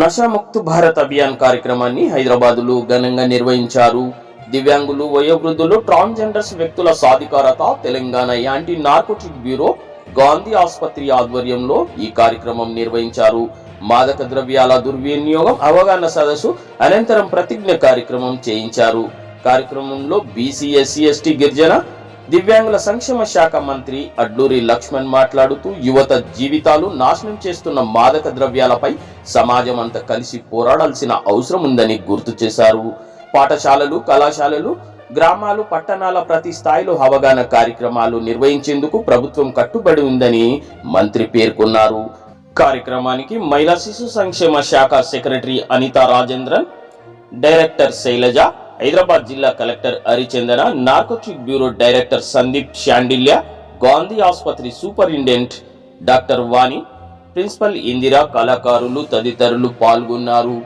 నషాముక్త్ భారత్ అభియాన్ కార్యక్రమాన్ని హైదరాబాదులో ఘనంగా నిర్వహించారు. దివ్యాంగులు వయోవృద్ధులు ట్రాన్స్జెండర్స్ వ్యక్తుల సాధికారత Telangana anti narcotic bureau Gandhi ఆసుపత్రి ఆధ్వర్యంలో ఈ కార్యక్రమం నిర్వహించారు. మాదక ద్రవ్యాల దుర్వినియోగం అవగాహన సదస్సు అనంతరం ప్రతిజ్ఞ కార్యక్రమం చేయించారు. కార్యక్రమంలో బీసీ ఎస్సీ ఎస్టీ గిరిజన దివ్యాంగుల సంక్షేమ శాఖ మంత్రి అడ్లూరి లక్ష్మణ్ మాట్లాడుతూ యువత జీవితాలు నాశనం చేస్తున్న మాదక ద్రవ్యాలపై సమాజం అంతా కలిసి పోరాడాల్సిన అవసరం ఉందని గుర్తు చేశారు. పాఠశాలలు కళాశాలలు గ్రామాలు పట్టణాల ప్రతి స్థాయిలో అవగాహన కార్యక్రమాలు నిర్వహించేందుకు ప్రభుత్వం కట్టుబడి ఉందని మంత్రి పేర్కొన్నారు. కార్యక్రమానికి మహిళా శిశు సంక్షేమ శాఖ సెక్రటరీ అనితా రాజేంద్రన్ డైరెక్టర్ శైలజ హైదరాబాద్ జిల్లా collector Harichandana narcotic bureau director Sandeep Shandilya Gandhi ఆసుపత్రి superintendent doctor Vani principal Indira కళాకారులు తదితరులు పాల్గొన్నారు.